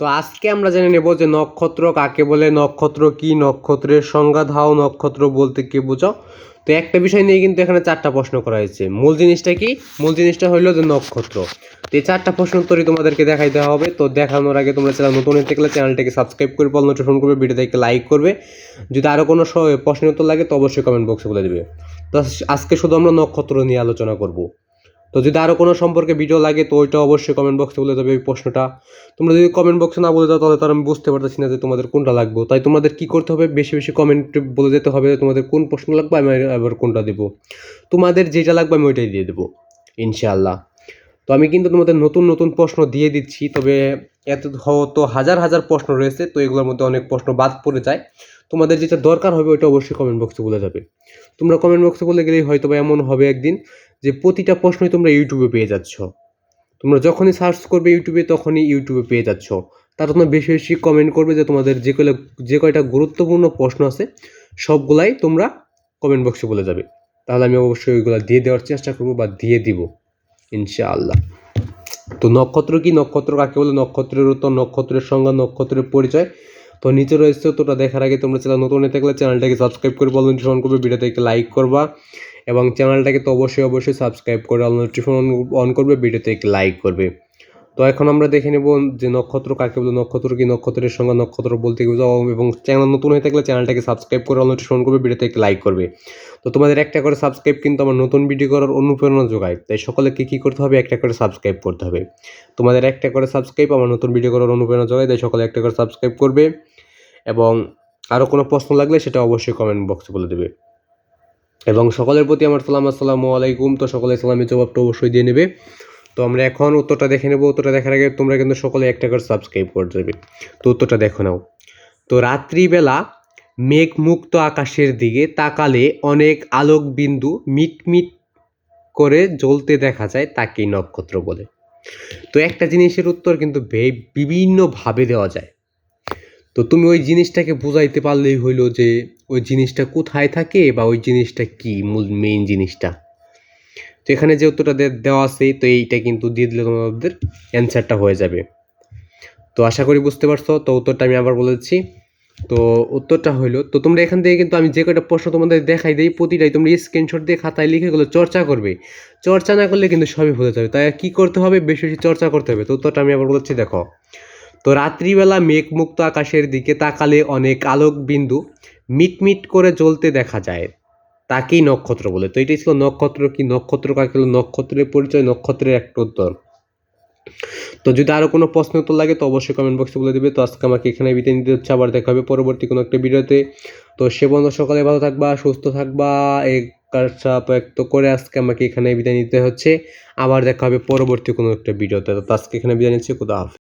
তো আজকে আমরা জেনে নেব যে নক্ষত্র কাকে বলে, নক্ষত্র কি, নক্ষত্রের সংজ্ঞা ধাও নক্ষত্র বলতে কি বোঝাও তো একটা বিষয় নিয়ে কিন্তু এখানে চারটা প্রশ্ন করা হয়েছে। মূল জিনিসটা কি? মূল জিনিসটা হলো যে নক্ষত্র। তো এই চারটা প্রশ্ন উত্তরই তোমাদেরকে দেখাই দেওয়া হবে। তো দেখানোর আগে তোমরা চ্যানেল নতুন হয়ে থাকলে চ্যানেলটাকে সাবস্ক্রাইব করে বল নোটিফিকেশন করবে ভিডিওটাকে লাইক করবে। যদি আরও কোনো প্রশ্নের উত্তর লাগে তো অবশ্যই কমেন্ট বক্সে বলে দেবে। তো আজকে শুধু আমরা নক্ষত্র নিয়ে আলোচনা করব। তো যদি আরও কোনো সম্পর্কে ভিডিও লাগে, তো ওইটা অবশ্যই কমেন্ট বক্সে বলে দেবে ওই প্রশ্নটা। তোমরা যদি কমেন্ট বক্সে না বলে দাও, তাহলে তার আমি বুঝতে পারতেছি না যে তোমাদের কোনটা লাগবে। তাই তোমাদের কি করতে হবে, বেশি বেশি কমেন্ট বলে যেতে হবে তোমাদের কোন প্রশ্ন লাগবে, আমি আবার কোনটা দেবো। তোমাদের যেটা লাগবে, আমি ওইটাই দিয়ে দেবো, ইনশাআল্লাহ। তো আমি কিন্তু তোমাদের নতুন নতুন প্রশ্ন দিয়ে দিচ্ছি, তবে এত হয়তো হাজার হাজার প্রশ্ন রয়েছে, তো এগুলোর মধ্যে অনেক প্রশ্ন বাদ পড়ে যায়। তোমাদের যেটা দরকার হবে, ওইটা অবশ্যই কমেন্ট বক্সে বলে যাবে। তোমরা কমেন্ট বক্সে বলে গেলেই হয়তো বা এমন হবে একদিন যে প্রতিটা প্রশ্নই তোমরা ইউটিউবে পেয়ে যাচ্ছ। তোমরা যখনই সার্চ করবে ইউটিউবে তখনই ইউটিউবে পেয়ে যাচ্ছ। তার তোমরা বেশি বেশি কমেন্ট করবে যে তোমাদের যে কয়টা যে কয়টা গুরুত্বপূর্ণ প্রশ্ন আছে, সবগুলাই তোমরা কমেন্ট বক্সে বলে যাবে। তাহলে আমি অবশ্যই ওইগুলো দিয়ে দেওয়ার চেষ্টা করব বা দিয়ে দিব, ইনশাআল্লাহ। তো নক্ষত্র কি নক্ষত্র, কাকে বলে নক্ষত্রের উত্তর, নক্ষত্রের সংজ্ঞা, নক্ষত্রের পরিচয়? তো নিচে রয়েছে তোটা দেখার আগে তোমরা চ্যানেল নতুন থাকলে চ্যানেলটাকে সাবস্ক্রাইব করে বল নোটিফিকেশন করবে, ভিডিওতে একটা লাইক করবা। এবং চ্যানেলটাকে তো অবশ্যই অবশ্যই সাবস্ক্রাইব করে অল নোটিফিকেশন অন করবে, ভিডিওতে একটি লাইক করবে। তো এখন আমরা দেখে নেব যে নক্ষত্র কাকে বলে, নক্ষত্র কি নক্ষত্রের সঙ্গে নক্ষত্র বলতে কি এবং চ্যানেল নতুন হয়ে থাকলে চ্যানেলটাকে সাবস্ক্রাইব করে অল নোটিফিকেশন করবে, ভিডিওতে একটি লাইক করবে। তো তোমাদের একটা করে সাবস্ক্রাইব কিন্তু আমার নতুন ভিডিও করার অনুপ্রেরণা যোগায়, তাই সকলেকে কী করতে হবে, একটা করে সাবস্ক্রাইব করতে হবে। তোমাদের একটা করে সাবস্ক্রাইব আমার নতুন ভিডিও করার অনুপ্রেরণা যোগায়, তাই সকলে একটা করে সাবস্ক্রাইব করবে, এবং আরও কোনো প্রশ্ন লাগলে সেটা অবশ্যই কমেন্ট বক্সে বলে দেবে। এবং সকলের প্রতি আমার সালাম, আসসালামু আলাইকুম। তো সকলে সালামের জবাবটা অবশ্যই দিয়ে নেবে। তো আমরা এখন উত্তরটা দেখে নেব। উত্তরটা দেখার আগে তোমরা কিন্তু সকলে একটা করে সাবস্ক্রাইব করে দেবে। তো উত্তরটা দেখো নাও। তো রাত্রিবেলা মেঘমুক্ত আকাশের দিকে তাকালে অনেক আলোক বিন্দু মিটমিট করে জ্বলতে দেখা যায় তাকেই নক্ষত্র বলে। তো একটা জিনিসের উত্তর কিন্তু বিভিন্নভাবে দেওয়া যায়। তো তুমি ওই জিনিসটাকে বোঝাইতে পারলেই হইল যে ওই জিনিসটা কোথায় থাকে বা ওই জিনিসটা কি, মূল মেইন জিনিসটা। তো এখানে যে উত্তরটা দেওয়া আছে, তো এইটা কিন্তু দিয়ে দিলে তোমাদের অ্যান্সারটা হয়ে যাবে। তো আশা করি বুঝতে পারছ, তো উত্তরটা আমি আবার বলেছি তো উত্তরটা হইল, তো তোমরা এখান থেকে কিন্তু আমি যে কয়টা প্রশ্ন তোমাদের দেখাই দিই, প্রতিটাই তোমরা স্ক্রিনশট দিয়ে খাতায় লিখে গুলো চর্চা করবে। চর্চা না করলে কিন্তু সবই ভুলে যাবে, তাই কি করতে হবে, বেশি বেশি চর্চা করতে হবে। তো উত্তরটা আমি আবার বলেছি দেখো। তো রাত্রিবেলা মেঘমুক্ত আকাশের দিকে তাকালে অনেক আলোক বিন্দু মিটমিট করে জ্বলতে দেখা যায়। তাকেই নক্ষত্র বলে। তো এটাই ছিল নক্ষত্র কি? নক্ষত্র কাকে? নক্ষত্রের পরিচয়, নক্ষত্রের একটা উত্তর। তো যদি আরও কোনো প্রশ্ন উত্তর লাগে তো অবশ্যই কমেন্ট বক্সে বলে দেবে। তো আজকে আমাকে এখানে বিদায় নিতে হচ্ছে। আবার দেখা হবে পরবর্তী কোনো একটা ভিডিওতে। তো সে বন্ধু সকালে ভালো থাকবা, সুস্থ থাকবা। এই কাজটা ব্যক্ত করে আজকে আমাকে এখানে বিদায় নিতে হচ্ছে। আবার দেখা হবে পরবর্তী কোনো একটা ভিডিওতে। তো আজকে এখানে বিদায় নিচ্ছি। খুদা হাফেজ।